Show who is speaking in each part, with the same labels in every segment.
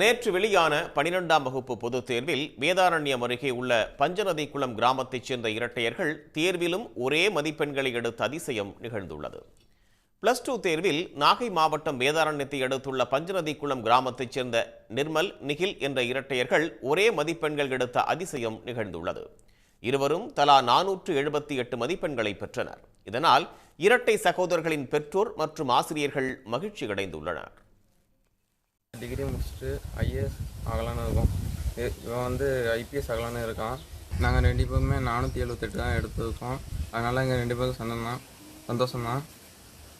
Speaker 1: நேற்று வெளியான பனிரெண்டாம் வகுப்பு பொதுத் தேர்வில் வேதாரண்யம் அருகே உள்ள பஞ்சநதிக்குளம் கிராமத்தைச் சேர்ந்த இரட்டையர்கள் தேர்விலும் ஒரே மதிப்பெண்களை எடுத்த அதிசயம் நிகழ்ந்துள்ளது. பிளஸ் டூ தேர்வில் நாகை மாவட்டம் வேதாரண்யத்தை அடுத்துள்ள பஞ்சநதிக்குளம் கிராமத்தைச் சேர்ந்த நிர்மல் நிகில் என்ற இரட்டையர்கள் ஒரே மதிப்பெண்கள் எடுத்த அதிசயம் நிகழ்ந்துள்ளது. இருவரும் தலா நானூற்று எழுபத்தி எட்டு மதிப்பெண்களை பெற்றனர். இதனால் இரட்டை சகோதரர்களின் பெற்றோர் மற்றும் ஆசிரியர்கள் மகிழ்ச்சி அடைந்துள்ளனர்
Speaker 2: டிகிரி முடிச்சுட்டு ஐஏஎஸ் ஆகலான்னு இருக்கோம். இவன் வந்து ஐபிஎஸ் ஆகலான்னு இருக்கான். நாங்கள் ரெண்டு பேருமே நானூற்றி எழுபத்தெட்டு தான் எடுத்துருக்கோம். அதனால் எங்கள் ரெண்டு பேருக்கும் சந்தோம் சந்தோஷம்தான் சந்தோஷம் தான்.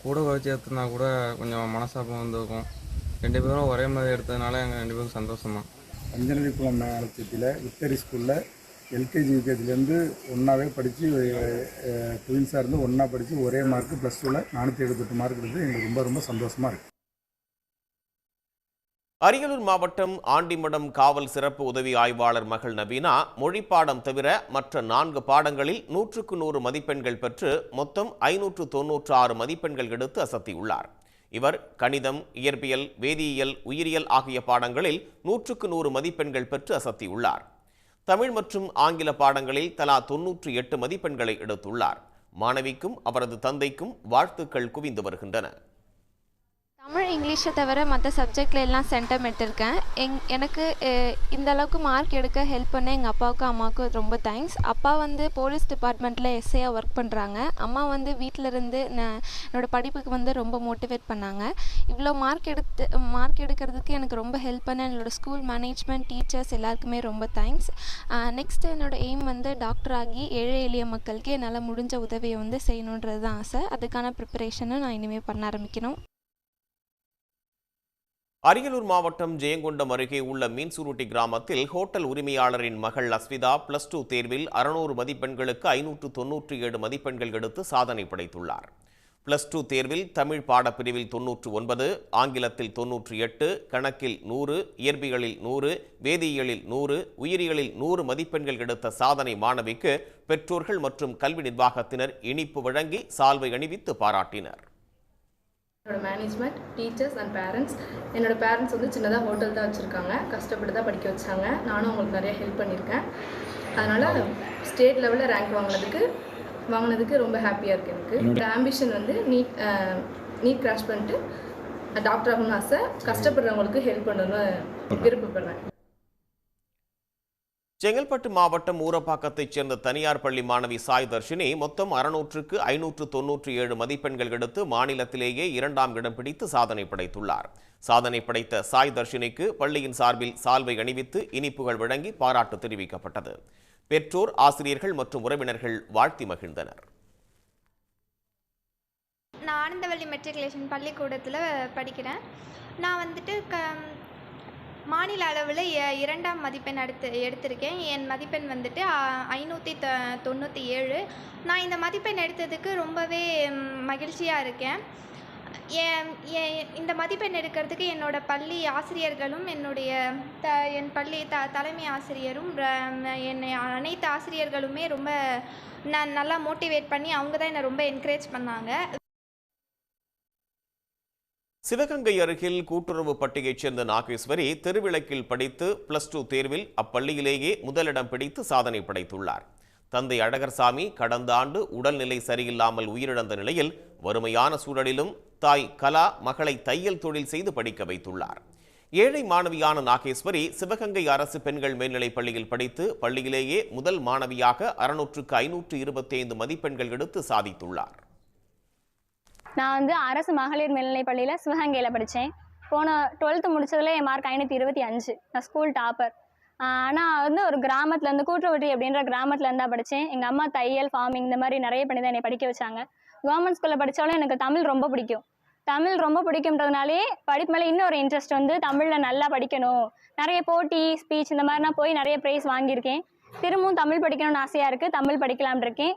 Speaker 2: கூட வச்சு எடுத்துனா கூட கொஞ்சம் மனசாப்பம் வந்திருக்கும். ரெண்டு பேரும் ஒரே மாதிரி எடுத்ததுனால எங்கள் ரெண்டு பேருக்கும் சந்தோஷம் தான்.
Speaker 3: பஞ்சநதிக்குளம் நகரத்தில் விக்டரி ஸ்கூலில் எல்கேஜி யூகேஜிலேருந்து ஒன்றாவே படித்து ட்வின்ஸாக இருந்து ஒன்றா படித்து ஒரே மார்க்கு ப்ளஸ் டூவில் நானூற்றி எழுபத்தெட்டு மார்க் எடுத்து எங்களுக்கு ரொம்ப ரொம்ப சந்தோஷமாக இருக்குது
Speaker 1: அரியலூர் மாவட்டம் ஆண்டிமடம் காவல் சிறப்பு உதவி ஆய்வாளர் மகள் நவீனா மொழிப்பாடம் தவிர மற்ற நான்கு பாடங்களில் நூற்றுக்கு நூறு மதிப்பெண்கள் பெற்று மொத்தம் ஐநூற்று தொன்னூற்று ஆறு மதிப்பெண்கள் எடுத்து அசத்தியுள்ளார். இவர் கணிதம் இயற்பியல் வேதியியல் உயிரியல் ஆகிய பாடங்களில் நூற்றுக்கு நூறு மதிப்பெண்கள் பெற்று அசத்தியுள்ளார். தமிழ் மற்றும் ஆங்கில பாடங்களில் தலா தொன்னூற்று எட்டு மதிப்பெண்களை எடுத்துள்ளார். மாணவிக்கும் அவரது தந்தைக்கும் வாழ்த்துக்கள் குவிந்து வருகின்றன.
Speaker 4: தமிழ் இங்கிலீஷை தவிர மற்ற சப்ஜெக்டில் எல்லாம் சென்டம் எடுத்திருக்கேன். எங் எனக்கு இந்த அளவுக்கு மார்க் எடுக்க ஹெல்ப் பண்ண எங்கள் அப்பாவுக்கும் அம்மாவுக்கும் ரொம்ப தேங்க்ஸ் அப்பா வந்து போலீஸ் டிபார்ட்மெண்ட்டில் எஸ்ஐயாக ஒர்க் பண்ணுறாங்க அம்மா வந்து வீட்டில் இருந்து நான் என்னோட படிப்புக்கு வந்து ரொம்ப மோட்டிவேட் பண்ணாங்க. இவ்வளோ மார்க் எடுத்து மார்க் எடுக்கிறதுக்கு எனக்கு ரொம்ப ஹெல்ப் பண்ண என்னோடய ஸ்கூல் மேனேஜ்மெண்ட் டீச்சர்ஸ் எல்லாருக்குமே ரொம்ப தேங்க்ஸ் நெக்ஸ்ட் என்னோட எய்ம் வந்து டாக்டர் ஆகி ஏழை எளிய மக்களுக்கு என்னால் முடிஞ்ச உதவியை வந்து செய்யணுன்றது தான் ஆசை. அதுக்கான ப்ரிப்பரேஷனும் நான் இனிமேல் பண்ண ஆரம்பிக்கணும்.
Speaker 1: அரியலூர் மாவட்டம் ஜெயங்கொண்டம் அருகே உள்ள மீன்சுருட்டி கிராமத்தில் ஹோட்டல் உரிமையாளரின் மகள் அஸ்விதா பிளஸ் டூ தேர்வில் அறுநூறு மதிப்பெண்களுக்கு ஐநூற்று தொன்னூற்றி ஏழு மதிப்பெண்கள் எடுத்து சாதனை படைத்துள்ளார். பிளஸ் டூ தேர்வில் தமிழ் பாடப்பிரிவில் தொன்னூற்று ஒன்பது ஆங்கிலத்தில் தொன்னூற்றி எட்டு கணக்கில் நூறு இயற்பிகளில் நூறு வேதியியலில் நூறு உயிரியலில் நூறு மதிப்பெண்கள் எடுத்த சாதனை மாணவிக்கு பெற்றோர்கள் மற்றும் கல்வி நிர்வாகத்தினர் இனிப்பு வழங்கி சால்வை அணிவித்து பாராட்டினர்.
Speaker 5: என்னோட மேனேஜ்மெண்ட் டீச்சர்ஸ் அண்ட் பேரண்ட்ஸ் என்னோட பேரண்ட்ஸ் வந்து சின்னதாக ஹோட்டல் தான் வச்சுருக்காங்க. கஷ்டப்பட்டு தான் படிக்க வச்சாங்க. நானும் அவங்களுக்கு நிறைய ஹெல்ப் பண்ணியிருக்கேன். அதனால் ஸ்டேட் லெவலில் ரேங்க் வாங்கினதுக்கு வாங்கினதுக்கு ரொம்ப ஹாப்பியாக இருக்குது எனக்கு. என்னோட ஆம்பிஷன் வந்து நீட் நீட் கிராஷ் பண்ணிட்டு டாக்டர் ஆகணும்னு ஆசை. கஷ்டப்படுறவங்களுக்கு ஹெல்ப் பண்ணணும்னு விருப்பப்படுறேன்.
Speaker 1: செங்கல்பட்டு மாவட்டம் ஊரப்பாக்கத்தைச் சேர்ந்த தனியார் பள்ளி மாணவி சாய் தர்ஷினி மொத்தம் அறுநூற்றுக்கு ஐநூற்று தொன்னூற்றி ஏழு மதிப்பெண்கள் எடுத்து மாநிலத்திலேயே இரண்டாம் இடம் பிடித்து சாதனை படைத்துள்ளார். சாதனை படைத்த சாய் தர்ஷினிக்கு பள்ளியின் சார்பில் சால்வை அணிவித்து இனிப்புகள் வழங்கி பாராட்டு தெரிவிக்கப்பட்டது. பெற்றோர் ஆசிரியர்கள் மற்றும் உறவினர்கள் வாழ்த்தி மகிழ்ந்தனர்.
Speaker 6: நான் ஆனந்தவள்ளி மெட்ரிகுலேஷன் பள்ளிக்கூடத்தில் படிக்கிறேன். நான் வந்துட்டு க மாநில அளவில் எ- இரண்டாம் மதிப்பெண் எடுத்து எடுத்திருக்கேன். என் மதிப்பெண் வந்துட்டு ஐநூற்றி த தொண்ணூற்றி ஏழு நான் இந்த மதிப்பெண் எடுத்ததுக்கு ரொம்பவே மகிழ்ச்சியாக இருக்கேன். என் என் இந்த மதிப்பெண் எடுக்கிறதுக்கு என்னோட பள்ளி ஆசிரியர்களும் என்னுடைய த என் பள்ளி த தலைமை ஆசிரியரும் ர- என்னை அனைத்து ஆசிரியர்களுமே ரொம்ப நான் நல்லா மோட்டிவேட் பண்ணி அவங்க தான் என்னை ரொம்ப என்கரேஜ் பண்ணாங்க.
Speaker 1: சிவகங்கை அருகில் கூட்டுறவு பட்டியைச் சேர்ந்த நாகேஸ்வரி தெருவிளக்கில் படித்து பிளஸ் டூ தேர்வில் அப்பள்ளியிலேயே முதலிடம் பிடித்து சாதனை படைத்துள்ளார். தந்தை அழகர்சாமி கடந்த ஆண்டு உடல்நிலை சரியில்லாமல் உயிரிழந்த நிலையில் வறுமையான சூழலிலும் தாய் கலா மகளை தையல் தொழில் செய்து படிக்க வைத்துள்ளார். ஏழை மாணவியான நாகேஸ்வரி சிவகங்கை அரசு பெண்கள் மேல்நிலைப் பள்ளியில் படித்து பள்ளியிலேயே முதல் மாணவியாக அறுநூற்றுக்கு ஐநூற்று இருபத்தி ஐந்து மதிப்பெண்கள் எடுத்து சாதித்துள்ளார்.
Speaker 7: நான் வந்து அரசு மகளிர் மேல்நிலைப் பள்ளியில் சிவகங்கையில் படித்தேன் போன டுவெல்த்து முடிச்சதுல என் மார்க் ஐநூற்றி இருபத்தி அஞ்சு. நான் ஸ்கூல் டாப்பர் ஆனால் வந்து ஒரு கிராமத்துலேருந்து கூட்டுவட்டி அப்படின்ற கிராமத்துல படித்தேன் எங்கள் அம்மா தையல் ஃபார்மிங் இந்த மாதிரி நிறைய பண்ணி தான் என்னை படிக்க வச்சாங்க. கவர்மெண்ட் ஸ்கூலில் படித்தாலும் எனக்கு தமிழ் ரொம்ப பிடிக்கும். தமிழ் ரொம்ப பிடிக்கும்ன்றதுனாலே படிப்பு மேலே இன்னும் ஒரு இன்ட்ரெஸ்ட் வந்து தமிழில் நல்லா படிக்கணும். நிறைய போட்டி ஸ்பீச் இந்த மாதிரிலாம் போய் நிறைய ப்ரைஸ் வாங்கியிருக்கேன். திரும்பவும் தமிழ் படிக்கணும்னு ஆசையாக இருக்குது தமிழ் படிக்கலாம்னு இருக்கேன்.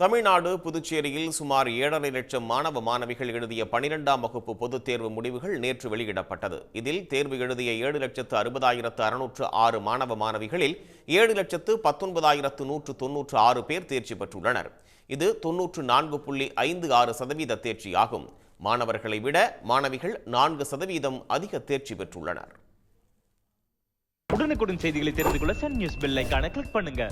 Speaker 1: தமிழ்நாடு புதுச்சேரியில் சுமார் ஏழரை லட்சம் மாணவ மாணவிகள் எழுதிய பனிரெண்டாம் வகுப்பு பொதுத் தேர்வு முடிவுகள் நேற்று வெளியிடப்பட்டது. இதில் தேர்வு எழுதிய ஏழு லட்சத்து அறுபதாயிரத்து அறுநூற்று ஆறு மாணவ மாணவிகளில் ஏழு லட்சத்து பத்தொன்பதாயிரத்து நூற்று தொன்னூற்று ஆறு பேர் தேர்ச்சி பெற்றுள்ளனர். இது தொன்னூற்று நான்கு புள்ளி ஐந்து ஆறு சதவீத தேர்ச்சியாகும். மாணவர்களை விட மாணவிகள் நான்கு சதவீதம் அதிக தேர்ச்சி பெற்றுள்ளனர்.
Speaker 8: உடனுக்குடன் செய்திகளை தெரிந்து கொள்ள சன் நியூஸ் பெல் கிளிக் பண்ணுங்க.